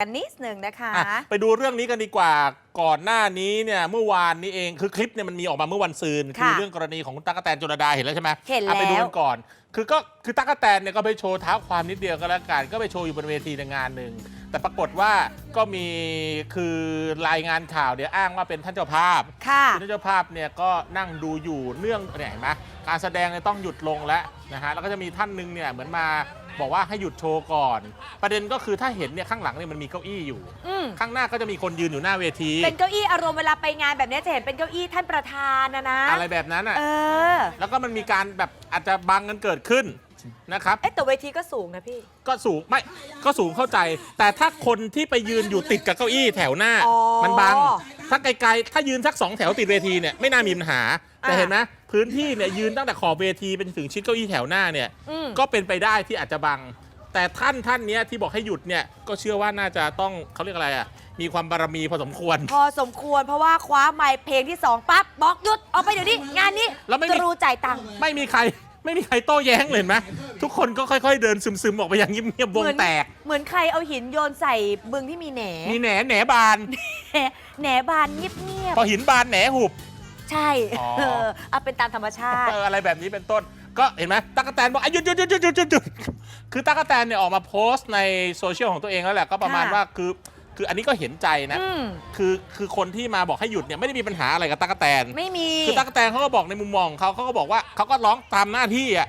กันนิดหนึ่งนะคะ อะไปดูเรื่องนี้กันดีกว่าก่อนหน้านี้เนี่ยเมื่อวานนี้เองคือคลิปเนี่ยมันมีออกมาเมื่อวันซืนค่ะคือเรื่องกรณีของคุณตั๊กกะแตนจุลดาเห็นแล้วใช่ไหมเห็นอะไปดูแล้วกันก่อน คือก็คือตั๊กกะแตนเนี่ยก็ไปโชว์เท้าความนิดเดียวก็แล้วกันก็ไปโชว์อยู่บนเวทีในงานหนึ่งแต่ปรากฏว่าก็มีคือรายงานข่าวเนี่ยอ้างว่าเป็นท่านเจ้าภาพ ค่ะ คุณเจ้าภาพเนี่ยก็นั่งดูอยู่เนื่องเนี่ยเห็นไหมการแสดงเนี่ยต้องหยุดลงแล้วนะฮะแล้วก็จะมีท่านหนึงเนี่ยเหมือนมา บอกว่าให้หยุดโชว์ก่อน ประเด็นก็คือถ้าเห็นเนี่ยข้างหลังเนี่ยมันมีเก้าอี้อยู่ อืมข้างหน้าก็จะมีคนยืนอยู่หน้าเวที เป็นเก้าอี้อารมณ์เวลาไปงานแบบนี้จะเห็นเป็นเก้าอี้ท่านประธานนะนะอะไรแบบนั้นอะ เออ แล้วก็มันมีการแบบอาจจะบังกันเกิดขึ้น นะครับเอ๊ะแต่เวทีก็สูงนะพี่ ก็สูงไม่ก็สูงเข้าใจ แต่ถ้าคนที่ไปยืนอยู่ติดกับเก้าอี้แถวหน้า อ๋อมันบังถ้าไกลๆ ถ้ายืนสักสองแถวติดเวทีเนี่ยไม่น่ามีปัญหา แต่อะ เห็นไหมพื้นที่เนี่ยยืนตั้งแต่ขอบเวทีเป็นถึงชิดเก้าอี้แถวหน้าเนี่ย อืม ก็เป็นไปได้ที่อาจจะบัง แต่ท่านท่านเนี้ยที่บอกให้หยุดเนี่ยก็เชื่อว่าน่าจะต้องเขาเรียกอะไรอะมีความบารมีพอสมควร พอสมควรเพราะว่าคว้าไมค์เพลงที่ 2 ปั๊บบอกหยุด ออกไปเดี๋ยวนี้ งานนี้แล้วไม่มี ตรูจ่ายตังค์ ไม่มีใคร ไม่มีใครโต้แย้งเลยเห็นไหมทุกคนก็ค่อยๆ เดินซึมๆออกไปอย่างเงียบๆวงเหมือนแตก เหมือนใครเอาหินโยนใส่บึงที่มีแหนมีแหนแหนบาน แหนแหนบานเงียบพอหินบานแหนหุบ ๆใช่อ๋อ เออเอาเป็นตามธรรมชาติ เอออะไรแบบนี้เป็นต้น ก็เห็นไหมตั๊กแตนบอกอะหยุดหยุดหยุดหยุดหยุดหยุดหยุดคือตั๊กแตนเนี่ยออกมาโพสต์ในโซเชียลของตัวเองแล้วแหละก็ประมาณค่ะ ว่าคือ คืออันนี้ก็เห็นใจนะ อืมคือคือคนที่มาบอกให้หยุดเนี่ยไม่ได้มีปัญหาอะไรกับตั๊กแตน ไม่มี คือตั๊กแตนเขาก็บอกในมุมมองของเขาเขาก็บอกว่าเขาก็ร้องตามหน้าที่อะ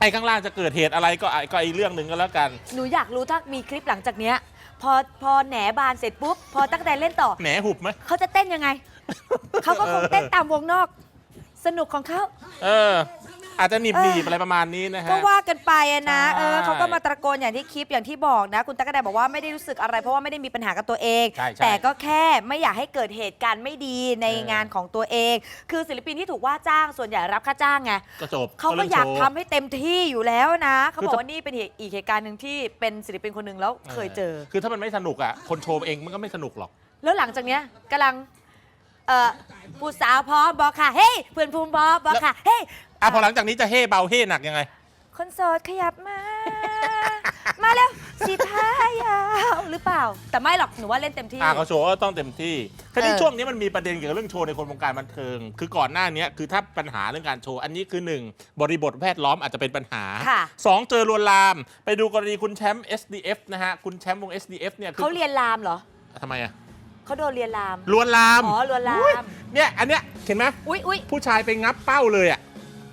ไอ้ข้างล่างจะเกิดเหตุอะไรก็อะก็อีกเรื่องหนึ่งก็แล้วกัน หนูอยากรู้ถ้ามีคลิปหลังจากเนี้ย พอพอแหนบานเสร็จปุ๊บ พอตั้งแต่เล่นต่อ แหนหุบไหมเขาจะเต้นยังไง เขาก็คงเต้นตามวงนอก สนุกของเขา เออ อาจจะหนีบหนีบอะไรประมาณนี้นะฮะ ก็ว่ากันไปอะนะใช่เออเขาก็มาตะโกนอย่างที่คลิปอย่างที่บอกนะ คุณตั๊กกะแตนบอกว่าไม่ได้รู้สึกอะไรเพราะว่าไม่ได้มีปัญหากับตัวเอง ใช่ใช่แต่ก็แค่ไม่อยากให้เกิดเหตุการณ์ไม่ดีในเออ งานของตัวเอง คือศิลปินที่ถูกว่าจ้างส่วนใหญ่รับค่าจ้างไงก็จบเขาก็รื่องอยากโชว์ทำให้เต็มที่อยู่แล้วนะ เขาคืบออกถ้าว่านี่เป็นเหตุอีกเหตุการณ์หนึ่งที่เป็นศิลปินคนหนึ่งแล้วเคยเจอ คือถ้ามันไม่สนุกอะ คนโชว์เองมันก็ไม่สนุกหรอก แล้วหลังจากเนี้ยกำลัง เอ่อผู้สาวพร้อมบอกค่ะ เฮ้ยเพื่อนภูมิพร้อมบอกค่ะ เฮ้ย อะพอหลังจากนี้จะเฮ่เบาเฮ่หนักยังไง คนโสดขยับมา มาแล้วสีท้ายาวหรือเปล่า แต่ไม่หรอกหนูว่าเล่นเต็มที่ อ่าเขาโชว์ก็ต้องเต็มที่คราวนี้เออ ช่วงนี้มันมีประเด็นเกี่ยวกับเรื่องโชว์ในคนวงการบันเทิง คือก่อนหน้านี้คือถ้าปัญหาเรื่องการโชว์ อันนี้คือหนึ่งบริบทแวดล้อมอาจจะเป็นปัญหาค่ะ สองเจอลวนลาม ไปดูกรณีคุณแชมป์ SDF นะฮะ คุณแชมป์วง SDF เนี่ยคือเขาเรียนลามเหรอทำไมอะเขาโดนเรียนลามลวนลาม อ๋อลวนลามอุ๊ยเนี่ย อันเนี้ยเห็นไหมอุ๊ยอุ๊ยผู้ชายไปงับเป้าเลยอะ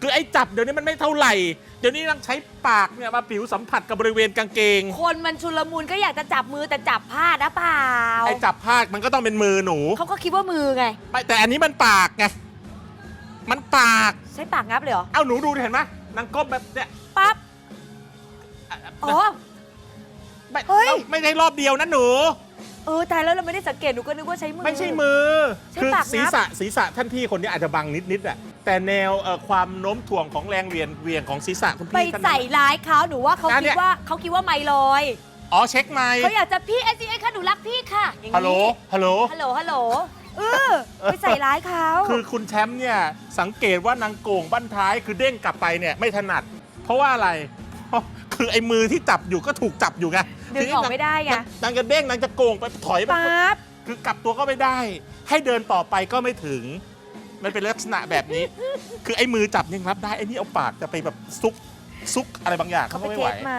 คือไอ้จับเดี๋ยวนี้มันไม่เท่าไหร่ เดี๋ยวนี้ต้องใช้ปากเนี่ยมาผิวสัมผัสกับบริเวณกางเกง คนมันชุลมุนก็อยากจะจับมือแต่จับพลาดนะเปล่าไอ้จับพากมันก็ต้องเป็นมือหนูเขาก็คิดว่ามือไง ไม่แต่อันนี้มันปากไง มันปาก ใช้ปากงับเลยเหรอ เอาหนูดูดิเห็นไหมนางก้มแบบเนี้ยปั๊บ อ๋อ ไม่เฮ้ยแล้วไม่ใช่รอบเดียวนะหนู เออตายแล้วเราไม่ได้สังเกตหนูก็นึกว่าใช้มือ ไม่ใช่มือ ใช้คือปากงับ ศีรษะศีรษะท่านพี่คนนี้อาจจะบังนิดๆอะ แต่แนวเอ่อความโน้มถ่วงของแรงเหวียงเหวียงของศีรษะคุณไปพี่ท่านใส่นั้นร้ายเขาหนูว่าเขาอะคิเนี่ดย ว่าเขาคิดว่าไม่ลอยอ๋อเช็คไมค์เขาอยากจะพี่ S C A ค่ะหนูรักพี่ค่ะอย่างนี้ฮัลโหลฮัลโหล ฮัลโหลฮัลโหลเออไปใส่ร้ายเขาคือคุณแชมป์เนี่ย สังเกตว่านางโก่งบั้นท้ายคือเด้งกลับไปเนี่ยไม่ถนัด เพราะว่าอะไรเพราะคือไอ้มือที่จับอยู่ก็ถูกจับอยู่ไงดึงออกไม่ได้ไงนางนางจะเด้งนางจะโก่งไปถอยไปปั๊บคือกลับตัวก็ไม่ได้ ให้เดินต่อไปก็ไม่ถึง มันเป็นลักษณะแบบนี้ คือไอ้มือจับยังรับได้ไอ้นี่เอาปากจะไปแบบซุก ซุกอะไรบางอย่างเขาเขาไปก็ไม่เทไหว สไหม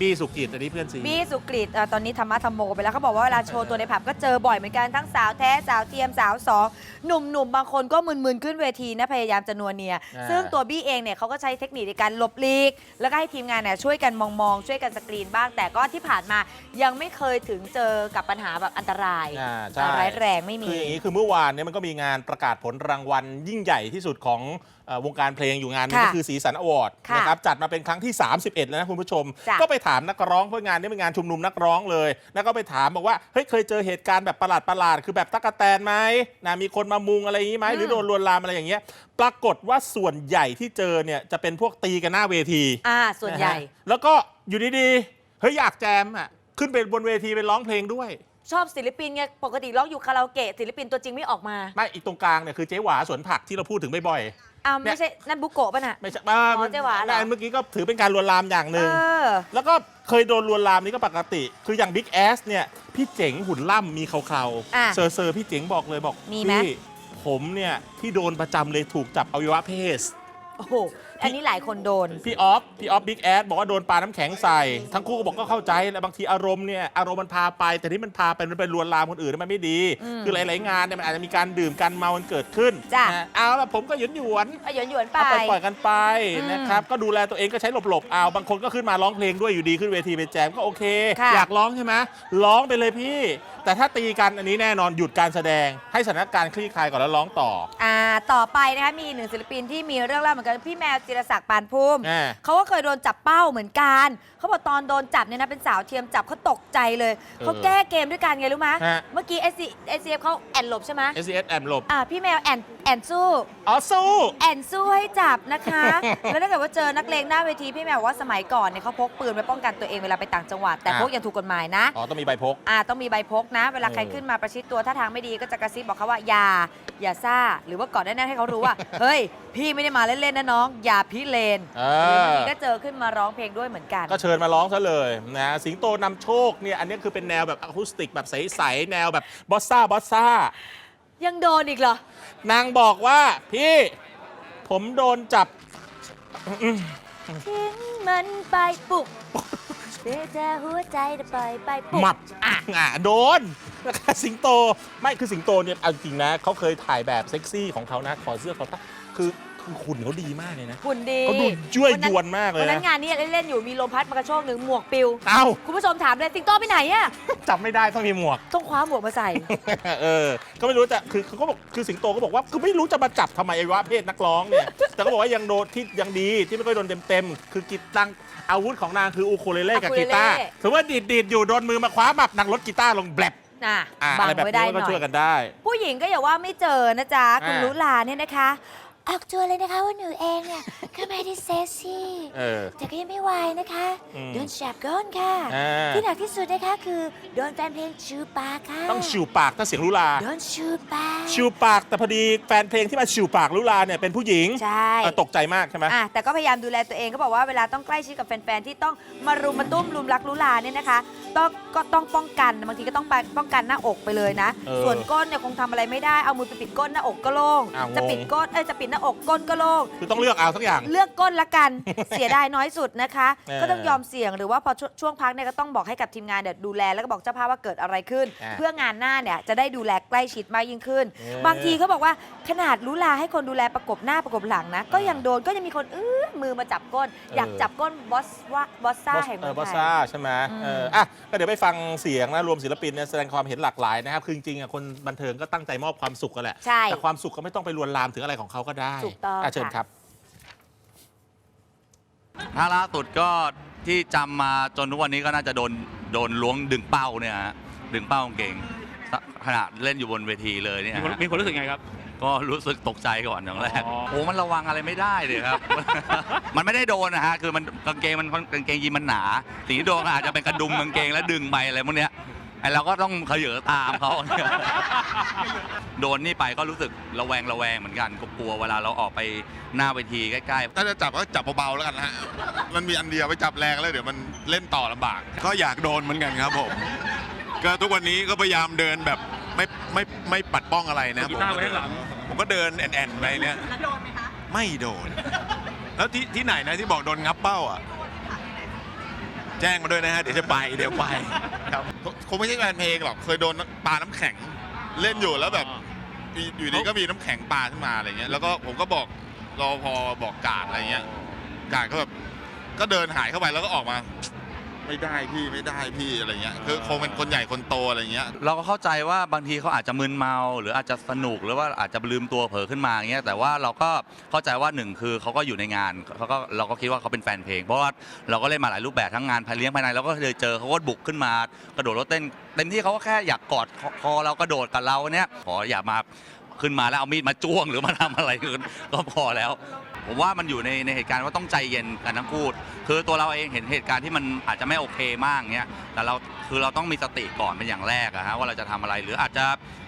บีสุกิตอันนี้เพื่อนซีบี้สุกริตอะตอนนี้ธรรมะธรรมโมไปแล้วเขาบอกว่าเวลาโชว์ตัวในผับก็เจอบ่อยเหมือนกันทั้งสาวแท้สาวเทียมสาวสองหนุ่มๆบางคนก็มึนๆ ขึ้นเวทีนะพยายามจะนัวเนียอ่าซึ่งตัวบี้เองเนี่ยเขาก็ใช้เทคนิคในการหลบหลีก แล้วก็ให้ทีมงานเนี่ยช่วยกันมองๆ ช่วยกันสกรีนบ้าง แต่ก็ที่ผ่านมายังไม่เคยถึงเจอกับปัญหาแบบอันตรายอ่าใช่ ร้ายแรงไม่มี คืออย่างนี้คือเมื่อวานเนี่ยมันก็มีงานประกาศผลรางวัลยิ่งใหญ่ที่สุดของเอ่อ วงการเพลงอยู่งานหนึงค่ะก็คือสีสันอวอร์ดค่ะนะครับจัดมาเป็นครั้งที่ 31 แล้วนะคุณผู้ชม จ้ะก็ไปถามนักร้องเพราะงานนี้เป็นงานชุมนุมนักร้องเลย แล้วก็ไปถามบอกว่าเฮ้ยเคยเจอเหตุการณ์แบบประหลาดประหลาดๆคือแบบตั๊กแตนไหมนะมีคนมามุงอะไรอย่างนี้ไหมหรือโดนลวนลามอะไรอย่างเงี้ย ปรากฏว่าส่วนใหญ่ที่เจอเนี่ยจะเป็นพวกตีกันหน้าเวที อ่า ส่วนใหญ่ะฮะแล้วก็อยู่ดีๆ เฮ้ยอยากแจมอะ ขึ้นไปบนเวทีไปร้องเพลงด้วย ชอบศิลปินไง ปกติร้องอยู่คาราโอเกะศิลปินตัวจริงไม่ออกมา ไม่อีกตรงกลางเนี่ยคือเจ๊หวาสวนผักที่เราพูดถึงบ่อย อ้าวไม่ใช่นั่นบุโกะป่ะน่ะ ไม่ใช่อ่าอ๋อเจ๊หวาเหรอนั่นเมื่อกี้ก็ถือเป็นการลวนลามอย่างหเอนึ่ง อ แล้วก็เคยโดนลวนลามนี่ก็ปกติ คืออย่างบิ๊กแอสเนี่ย พี่เจ๋งหุ่นล่ำมีเขาอะๆเซอร์เซอร์พี่เจ๋งบอกเลยบอกมีไหม พี่ผมเนี่ย ที่โดนประจำเลยถูกจับอวัยวะเพศ โอ้โหอันนี้หลายคนโดน พี่ออฟพี่ออฟบิ๊กแอดบอกว่าโดนปลาน้ำแข็งใส่ ทั้งคู่ก็บอกก็เข้าใจแหล้วบางทีอารมณ์เนี่ยอารมณ์มันพาไป แต่ที่มันพาไปมันเป็นลวนลามคนอื่นมันไม่ดี อืมคือหลายๆงานเนี่ยมันอาจจะมีการดื่มกันเมามันเกิดขึ้นจ้ะ นะเอาละผมก็หยวนหยวนๆ เอาหยวนหยวนๆไป เอาปล่อยปล่อยกันไปอืมนะครับ ก็ดูแลตัวเองก็ใช้หลบๆเอาบางคนก็ขึ้นมาร้องเพลงด้วยอยู่ดีขึ้นเวทีไปแจมก็โอเค ค่ะอยากร้องใช่ไหมร้องไปเลยพี่ แต่ถ้าตีกันอันนี้แน่นอนหยุดการแสดง ให้สถานการณ์คลี่คลายก่อนแล้วร้องต่อ อ่าต่อไปนะคะมีหนึ่งศิลปินที่มีเรื่องเล่าเหมือนกันพี่แมวจิรศักดิ์ปานพุ่มอ่า เขาก็เคยโดนจับเป้าเหมือนกัน เขาบอกตอนโดนจับเนี่ยนะเป็นสาวเทียมจับเขาตกใจเลยเขาแก้เกมด้วยกันไงรู้ไหมฮะ เมื่อกี้ SC SCF เขาแอนหลบใช่ไหม S S แอมหลบอ่าพี่แมวแอนแอนสู้ อ๋อสู้ แอนสู้ให้จับนะคะ แล้วถ้าเกิดว่าเจอนักเลงหน้าเวทีพี่แมวบอกว่าสมัยก่อนเนี่ยเขาพกปืนไว้ป้องกันตัวเองเวลาไปต่างจังหวัด แต่อ่า พกอย่างถูกกฎหมายนะอ๋อต้องมีใบพก อ่าต้องมีใบพกนะ เวลาใครเออ ขึ้นมาประชิดตัวถ้าทางไม่ดีก็จะกระซิบบอกเขาว่าอย่าอย่าซ่า หรือว่ากอดแน่นๆให้เขารู้ว่า เฮ้ย พี่ไม่ได้มาเล่นๆนะน้อง อย่าพิเรนเอหรืออบางทีก็เจอขึ้นมาร้องเพลงด้วยเหมือนกัน ก็เชิญมาร้องซะเลยนะสิงโตนำโชคเนี่ยอันนี้คือเป็นแนวแบบอะคูสติกแบบใสๆแนวแบบบอสซ่าบอสซ่า ยังโดนอีกเหรอ นางบอกว่าพี่ผมโดนจับทิ้งมันไปปุกเสียใจหัวใจจะปล่อยไปปุกหมับอะอะโดนนะคะสิงโตไม่คือสิงโตเนี่ยเอาจริงนะเขาเคยถ่ายแบบเซ็กซี่ของเขานะขอเสื้อเขาตั้งคือ คือหุ่นเขาดีมากเลยนะ หุ่นดีเขาดูยั่วยวนมากเลยวันนั้นนะงานนี้เล่นๆอยู่มีลมพัดมากระโชกหนึ่งหมวกปิว เอ้าคุณผู้ชมถามเลยสิงโตไปไหนอะจับไม่ได้ต้องมีหมวก ต้องคว้าหมวกมาใส่ เออ ก็ไม่รู้จะคือเขาก็บอกคือสิงโตก็บอกว่าคือไม่รู้จะมาจับทำไมไอ้วะเพศนักร้องเนี่ย แต่ก็บอกว่ายังโดนที่ยังดีที่ไม่ค่อยโดนเต็มๆคือกีตังอาวุธของนางคืออูคูเลเล่กับอูคูเลกีเล่ตาร์ถือว่าดีดดีดๆอยู่โดนมือมาคว้าหมับนางรถกีตาร์ลงแบลบน่ะอะบัอะไรงแบบไว้นี้ได้มันหก็น่อช่วยย กันได้ ผู้หญิงก็อย่าว่าไม่เจอนะจ๊ะ คุณอ่า ลุลาเนี่ยนะคะ ออกตัวเลยนะคะว่าหนูเองเนี่ย ก็ไม่ได้เซ็กซี่ เออ แต่ก็ยังไม่ไหวนะคะ อืมโดนแฉบก้นค่ะ อ่า ที่หนักที่สุดนะคะคือโดนแฟนเพลงชูปากค่ะต้องชิวปากถ้าเสียงลุลา โดนชูปากชิวปากแต่พอดีแฟนเพลงที่มาชิวปากลุลาเนี่ยเป็นผู้หญิงใช่ เออตกใจมากใช่ไหม อะแต่ก็พยายามดูแลตัวเองก็บอกว่าเวลาต้องใกล้ชิดกับแฟน ๆ ที่ต้องมารุมมาตุ้มรุมรักลุลาเนี่ยนะคะต้องก็ต้องป้องกันบางทีก็ต้องไปป้องกันหน้าอกไปเลยนะ เออส่วนก้นเนี่ยคงทำอะไรไม่ได้เอามือไปปิดก้นหน้าอกก็โล่งอ้าวจะปิดงงก้นเอ้ยจะปิดหน้าอกก้นก็โล่งคือต้องเลือกเอาสักอย่าง เลือกก้นละกัน เสียดายน้อยสุดนะคะ เออก็ต้องยอมเสี่ยงหรือว่าพอชวช่วงพักเนี่ยก็ต้องบอกให้กับทีมงานเดี๋ยวดูแลแล้วก็บอกเจ้าภาพว่าเกิดอะไรขึ้น อ่าเพื่องานหน้าเนี่ยจะได้ดูแลใกล้ชิดมากยิ่งขึ้น เออ บางทีเขาบอกว่าขนาดรู้ลาให้คนดูแลประกบหน้าประกบหลังนะ ก็ยังโดนก็ยังมีคนอื้อมือมาจับก้น อยากจับก้นบอสว่าบอสซ่าแห่งเอเมือองบอสไทซ่าย ใช่ไหมอืม เอออะก็เดี๋ยวไปฟังเสียงนะรวมศิลปินเนี่ยแสดงความเห็นหลากหลายนะครับ คือจริงๆอะคนบันเทิงก็ตั้งใจมอบความสุขกันแหละ ใช่ แต่ความสุขก็ไม่ต้องไปลวนลามถึงอะไรของเขาก็ได้ถูกต้องะเชิญค่ะ ครับ ถ้าล่าสุดก็ที่จำมาจนทุกวันนี้ก็น่าจะโดนโดนล้วงดึงเป้าเนี่ยฮะดึงเป้ากางเก่งขณะเล่นอยู่บนเวทีเลยเนี่ยมีคนฮะมีคนรู้สึกไงครับ ก็รู้สึกตกใจก่อนอย่างแรกอ๋อ โอ้มันระวังอะไรไม่ได้เลยครับ มันไม่ได้โดนนะฮะคือมันกางเกงมันกางเกงยีนมันหนาสิ่งที่โดนก็อาจจะเป็นกระดุมกางเกงแล้วดึงไปอะไรพวกเนี้ย ไอ้เราก็ต้องเขยือตามเขา โดนนี่ไปก็รู้สึกระแวงระแวงเหมือนกันกลัวเวลาเราออกไปหน้าเวทีใกล้ๆ ถ้าจะจับก็จับเบาๆแล้วกันนะฮะ มันมีอันเดียวไปจับแรงแล้วเดี๋ยวมันเล่นต่อลำบาก ก็อยากโดนเหมือนกันครับผม ก็ทุกวันนี้ก็พยายามเดินแบบไม่ไม่ไม่ปัดป้องอะไรนะกีตาร์ไว้ข้างหลัง ผมก็เดินแอนๆไปเนี่ย แล้วโดนไหมคะ ไม่โดน แล้วที่ที่ไหนนะที่บอกโดนงับเป้าอะ แจ้งมาด้วยนะฮะ เดี๋ยวจะไปเดี๋ยวไปครับคงไม่ใช่แฟนเพลงหรอกเคยโดนปลาน้ำแข็งเล่นอยู่แล้วแบบอยู่ดีก็มีน้ำแข็งปลาขึ้นมาอะไรเงี้ยแล้วก็ผมก็บอกรอพอบอกกาดอะไรเงี้ยกาดก็แบบก็เดินหายเข้าไปแล้วก็ออกมา ไม่ได้พี่ไม่ได้พี่อะไรเงี้ยคือคงเป็นคนใหญ่คนโตอะไรเงี้ย เราก็เข้าใจว่าบางทีเขาอาจจะมึนเมา หรืออาจจะสนุกหรือว่าอาจจะลืมตัวเผลอขึ้นมาอย่างเงี้ยแต่ว่าเราก็เข้าใจว่าหนึ่งคือเขาก็อยู่ในงานเขาก็เราก็คิดว่าเขาเป็นแฟนเพลง เพราะว่าเราก็เล่นมาหลายรูปแบบทั้งงานภายเลี้ยงภายในเราก็เคยเจอเขาก็บุกขึ้นมากระโดดรถเต้นเต็มที่เขาก็แค่อยากกอดคอคอเรากระโดดกับเราเนี้ยขออย่ามาขึ้นมาแล้วเอามีดมาจ้วงหรือมาทำอะไรก็พอแล้ว ผมว่ามันอยู่ในในเหตุการณ์ว่าต้องใจเย็นกันทั้งคู่คือตัวเราเองเห็นเหตุการณ์ที่มันอาจจะไม่โอเคมากเงี้ยแต่เราคือเราต้องมีสติก่อนเป็นอย่างแรกอะฮะว่าเราจะทำอะไรหรืออาจจะ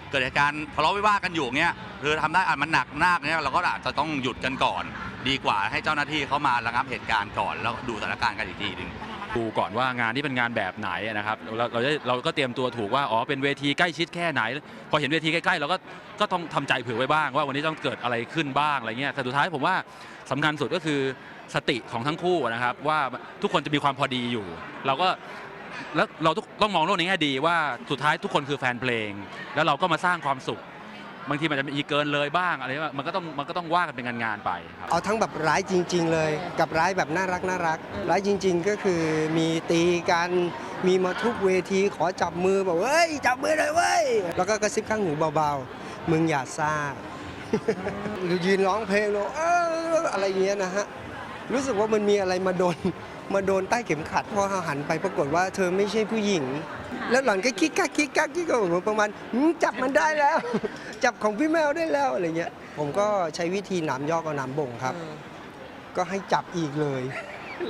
เกิดเหตุการณ์ทะเลาะวิวาทกันอยู่เงี้ยคือทำได้อะมันหนักมากเงี้ยเราก็อาจจะต้องหยุดกันก่อน ดีกว่าให้เจ้าหน้าที่เขามาระงับเหตุการณ์ก่อนแล้วดูสถานการณ์กันอีกทีหนึ่ง ดูก่อนว่างานที่เป็นงานแบบไหนนะครับเราเราจะเราก็เตรียมตัวถูกว่าอ๋อเป็นเวทีใกล้ชิดแค่ไหน พอเห็นเวทีใกล้ๆเราก็ก็ต้องทำใจเผื่อไว้บ้าง ว่าวันนี้ต้องเกิดอะไรขึ้นบ้างอะไรเงี้ยแต่สุดท้ายผมว่าสำคัญสุดก็คือสติของทั้งคู่นะครับ ว่าทุกคนจะมีความพอดีอยู่ เราก็แล้วเราต้องต้องมองโลกในแง่ดีว่าสุดท้ายทุกคนคือแฟนเพลง แล้วเราก็มาสร้างความสุข บางทีมันจะมีเกินเลยบ้างอะไรว่ามันก็ต้องมันก็ต้องว่ากันเป็นงานๆไปครับ เอาทั้งแบบร้ายจริง ๆ เลย กับร้ายแบบน่ารักน่ารัก ร้ายจริง ๆ ก็คือมีตีกันมีมาทุกเวทีขอจับมือบอกเฮ้ยจับมือหน่อยเว้ยแล้วก็กระซิบข้างหูเบาๆ มึงอย่าซ่าหรือยืนร้องเพลงแล้วเอออะไรเงี้ยนะฮะรู้สึกว่ามันมีอะไรมาโดน มาโดนใต้เข็มขัดพอหันไปปรากฏว่าเธอไม่ใช่ผู้หญิง แล้วหล่อนก็คิกกักคิกกักคิกกักเหมือนประมาณหืมจับมันได้แล้ว จับของพี่แมวได้แล้วอะไรเงี้ย ผมก็ใช้วิธีหนามยอกกับหนามบ่งครับ ก็ให้จับอีกเลย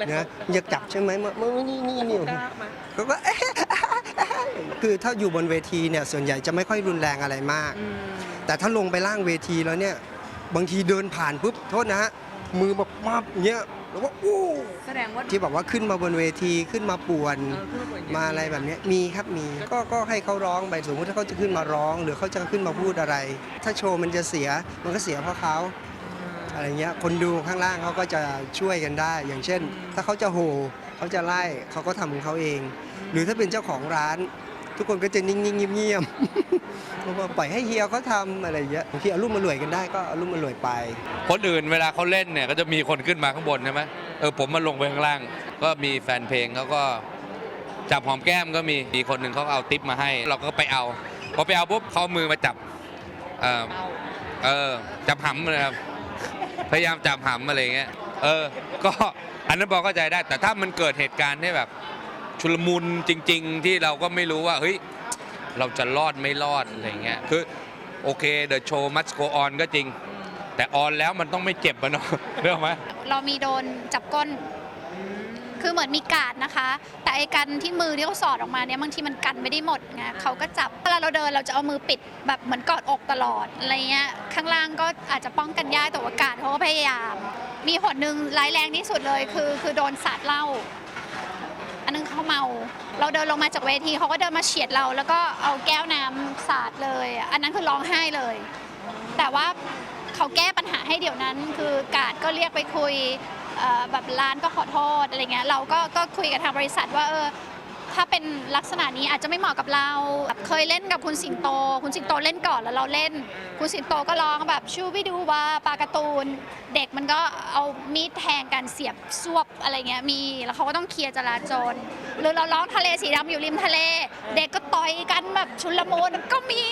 นะอยากจับใช่ไหมมามานี่นี่นี่เขาก็คือถ้าอยู่บนเวทีเนี่ยส่วนใหญ่จะไม่ค่อยรุนแรงอะไรมาก แต่ถ้าลงไปล่างเวทีแล้วเนี่ย บางทีเดินผ่านปุ๊บโทษนะฮะมือแบบมาบอย่างเงี้ย แล้วว่าอู้แสดงว่าที่แบบว่าขึ้นมาบนเวทีขึ้นมาป่วนมาอะไรแบบเนี้ยมีครับมีก็ก็ให้เขาร้องไปสมมติถ้าเขาจะขึ้นมาร้อง หรือเขาจะขึ้นมาพูดอะไร ถ้าโชว์มันจะเสียมันก็เสียเพราะเขาอะไรเงี้ยคนดูข้างล่างเขาก็จะช่วยกันได้ อย่างเช่น ถ้าเขาจะโห่เขาจะไล่เขาก็ทำของเขาเอง หรือถ้าเป็นเจ้าของร้าน ทุกคนก็จะนิ่งๆเงียบๆเพราะว่าปล่อยให้เฮียเขาทำอะไรเงี้ยบางทีเอารุ่มมารวยกันได้ก็เอารุ่มมารวยไป คนอื่นเวลาเขาเล่นเนี่ยก็จะมีคนขึ้นมาข้างบนใช่ไหมเออผมมาลงไปข้างล่าง ก็มีแฟนเพลงเขาก็จับหอมแก้มก็มีมีคนหนึ่งเขาเอาติปมาให้ เราก็ไปเอาพอไปเอาปุ๊บเขามือมาจับเออเออจับหำเลยครับพยายามจับหำอะไรเงี้ยเออ ก็อันนั้นพอเข้าใจได้ แต่ถ้ามันเกิดเหตุการณ์ที่แบบ ชุลมุนจริง ๆ ที่เราก็ไม่รู้ว่าเฮ้ยเราจะรอดไม่รอดอะไรเงี้ยคือโอเค the show must go on ก็จริง แต่ออนแล้วมันต้องไม่เจ็บอะเนาะเรื่องไหมเรามีโดนจับก้น คือเหมือนมีกาดนะคะ แต่ไอ้กันที่มือที่เขาสอดออกมาเนี่ยบางทีมันกันไม่ได้หมดไงเขาก็จับเวลาเราเดินเราจะเอามือปิดแบบเหมือนกอดอกตลอดอะไรเงี้ยข้างล่างก็อาจจะป้องกันยากแต่ว่ากาดเขาก็พยายาม มีหนหนึ่งร้ายแรงที่สุดเลยคือคือโดนสาดเหล้า อันนึงเขาเมา เราเดินลงมาจากเวทีเขาก็เดินมาเฉียดเรา แล้วก็เอาแก้วน้ำสาดเลย อันนั้นคือร้องไห้เลย แต่ว่าเขาแก้ปัญหาให้เดี๋ยวนั้น คือกาดก็เรียกไปคุยเอ่อแบบร้านก็ขอโทษอะไรเงี้ยเราก็ก็คุยกับทางบริษัทว่าเออ ถ้าเป็นลักษณะนี้อาจจะไม่เหมาะกับเราแบบเคยเล่นกับคุณสิงโต คุณสิงโตเล่นก่อนแล้วเราเล่น คุณสิงโตก็ร้องแบบชูวิดูว่าปลาการ์ตูน เด็กมันก็เอามีดแทงกันเสียบซวบอะไรเงี้ยมี แล้วเขาก็ต้องเคลียร์จราจร หรือเราร้องทะเลสีดำอยู่ริมทะเล เด็กก็ต่อยกันแบบชุลมุนก็มี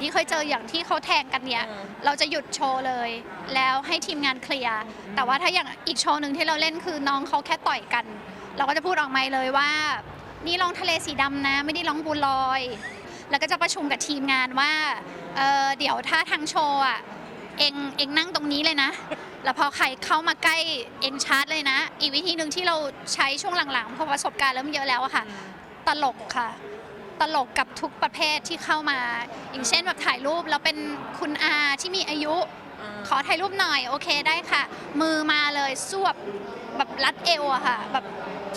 นี่เคยเจออย่างที่เขาแทงกันเนี่ยเราจะหยุดโชว์เลย แล้วให้ทีมงานเคลียร์แต่ว่าถ้าอย่างอีกโชว์หนึ่งที่เราเล่นคือน้องเขาแค่ต่อยกัน เราก็จะพูดออกมค์เลยว่า นี่ร้องทะเลสีดำนะ ไม่ได้ร้องบูลอย แล้วก็จะประชุมกับทีมงานว่าเอ่อเดี๋ยวถ้าทางโชว์อะเองเองนั่งตรงนี้เลยนะ แล้วพอใครเข้ามาใกล้เองชาร์จเลยนะ อีกวิธีหนึ่งที่เราใช้ช่วงหลังๆเพราะประสบการณ์เริ่มเยอะแล้วอะค่ะ ตลกค่ะ ตลกกับทุกประเภทที่เข้ามา อย่างเช่นแบบถ่ายรูปแล้วเป็นคุณอาที่มีอายุ ขอถ่ายรูปหน่อย โอเคได้ค่ะ มือมาเลยสวบแบบรัดเอวอะค่ะ แบบ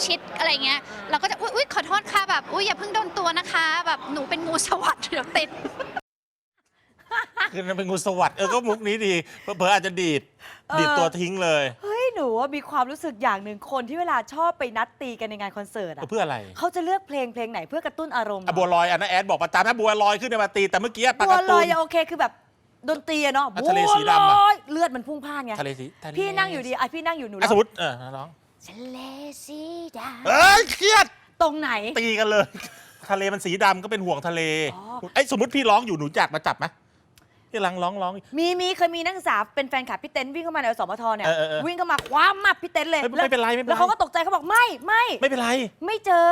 ชิดอะไรเงี้ยเราก็จะอุ๊ยอุ๊ยขอโทษค่ะแบบอุ๊ยอย่าเพิ่งโดนตัวนะคะ แบบหนูเป็นงูสวัสด์เดี๋ยวติด คือมันเป็นงูสวัสด์เออก็มุกนี้ดีเผลอๆอาจจะดีดเออดีดตัวทิ้งเลยเฮ้ยหนูว่ามีความรู้สึกอย่างหนึ่งคนที่เวลาชอบไปนัดตีกันในงานคอนเสิร์ตเออะอเพื่ออะไรเขาจะเลือกเพลงเพลงไหนเพื่อกระตุ้นอารมณ์อะบัวลอยอันนั้นแอดบอกประจำนะบัวลอยขึ้นในมาตีแต่เมื่อกี้ปลาบัวการ์ลตูอยนยังโอเคคือแบบดนตรีอะเนาะอะทะเลสีดำอะบัวลอยเลือดมันพุ่งพล่านไงทะเลสีทะเลพี่นั่งอยู่ดีอะพี่นั่งอยู่หนูอะสมมติเออร้อง ทะเลสีดเอ้ยเครียดำตรงไหน ตีกันเลย ทะเลมันสีดำก็เป็นห่วงทะเลอ๋อ ไอ้ยสมมติพี่ร้องอยู่หนูจักมาจับไหมที่รังร้องร้อง มีมีเคยมีนักศึกษาเป็นแฟนคลับพี่เต้นวิ่งเข้ามาในอสมทเนี่ยเออเออเออวิ่งเข้ามาคว้ามับพี่เต้นเลยเฮ้ยไม่เป็นไรไม่เป็นไร แล้วเขาก็ตกใจเขาบอกไม่ไม่ไม่เป็นไร ไม่เจอ